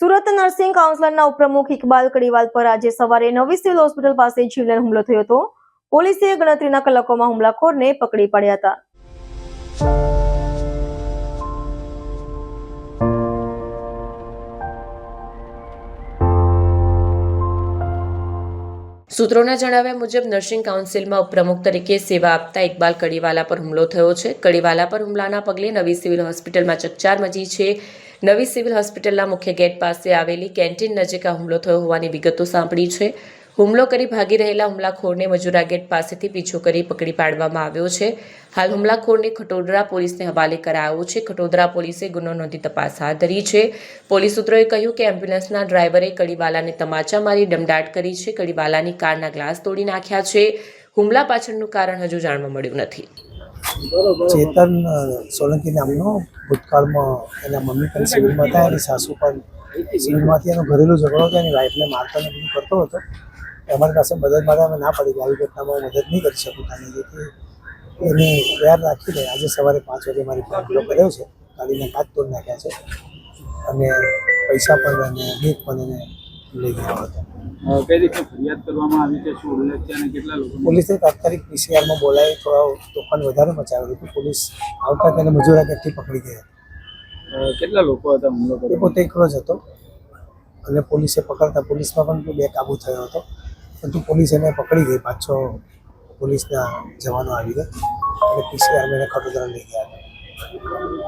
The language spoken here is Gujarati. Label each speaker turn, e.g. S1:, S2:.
S1: સુરત નર્સિંગ કાઉન્સિલરના ઉપપ્રમુખ ઇકબાલ કડીવાલ પર આજે સવારે નવી સિવિલ હોસ્પિટલ પાસે જીવલેણ હુમલો થયો હતો. પોલીસે ગણતરીના કલાકોમાં હુમલાખોરને પકડી પાડ્યા હતા.
S2: સૂત્રોના જણાવ્યા મુજબ નર્સિંગ કાઉન્સિલમાં ઉપપ્રમુખ તરીકે સેવા આપતા ઇકબાલ કડીવાલા પર હુમલો થયો છે. કડીવાલા પર હુમલાના પગલે નવી સિવિલ હોસ્પિટલમાં ચકચાર મચી છે. નવી સિવિલ હોસ્પિટલના મુખ્ય ગેટ પાસે આવેલી કેન્ટીન નજીક આ હુમલો થયો હોવાની વિગતો સાંભળી છે. હુમલો કરી ભાગી રહેલા હુમલાખોરને મજૂરા ગેટ પાસેથી પીછો કરી પકડી પાડવામાં આવ્યો છે. હાલ હુમલાખોરને ખટોદરા પોલીસને હવાલે કરાયો છે. ખટોદરા પોલીસે ગુનો નોંધી તપાસ હાથ ધરી છે. પોલીસ સૂત્રોએ કહ્યું કે એમ્બ્યુલન્સના ડ્રાઈવરે કડીવાલાને તમાચા મારી દમદાટ કરી છે. કડીવાલાની કારના ગ્લાસ તોડી નાખ્યા છે. હુમલા પાછળનું કારણ હજુ જાણવા મળ્યું નથી.
S3: ચેતન સોલંકી નામનો ભૂતકાળમાં એના મમ્મી પણ સિવિલમાં હતા, એની સાસુ પણ સિવિલમાંથી એનો ઘરેલું ઝઘડો હતો, એની વાઈફને મારતો ને બધું કરતો હતો. અમારી પાસે મદદ માટે અમે ના પડી કે આવી ઘટનામાં મદદ નહીં કરી શકું તને જેથી એને તૈયાર રાખીને આજે સવારે પાંચ વાગે મારી હુમલો કર્યો છે, ગાડીને કાચ તોડી નાખ્યા છે. અને પૈસા પણ અને બેગ પણ એને લઈ ગયા હતા.
S4: કઈ રીતે ફરિયાદ કરવામાં આવી છે? શું ઉલ્લેખ છે અને કેટલા લોકો
S3: પોલીસે તાત્કાલિક પીસીઆરમાં બોલાવી થોડા તોફાન વધારે મચાવ્યું હતું. પોલીસ આવતા તેને મજૂરા ગઠ્ઠી પકડી ગયા.
S4: કેટલા લોકો હતા હુમલો કર્યો?
S3: પોતે એકલો જ હતો. અને પોલીસે પકડતા પોલીસમાં પણ બે કાબુ થયો હતો. પરંતુ પોલીસ એને પકડી ગઈ. પાછો પોલીસના જવાનો આવી ગયા. અને પીસીઆર એને ખટોદરા લઈ ગયા હતા.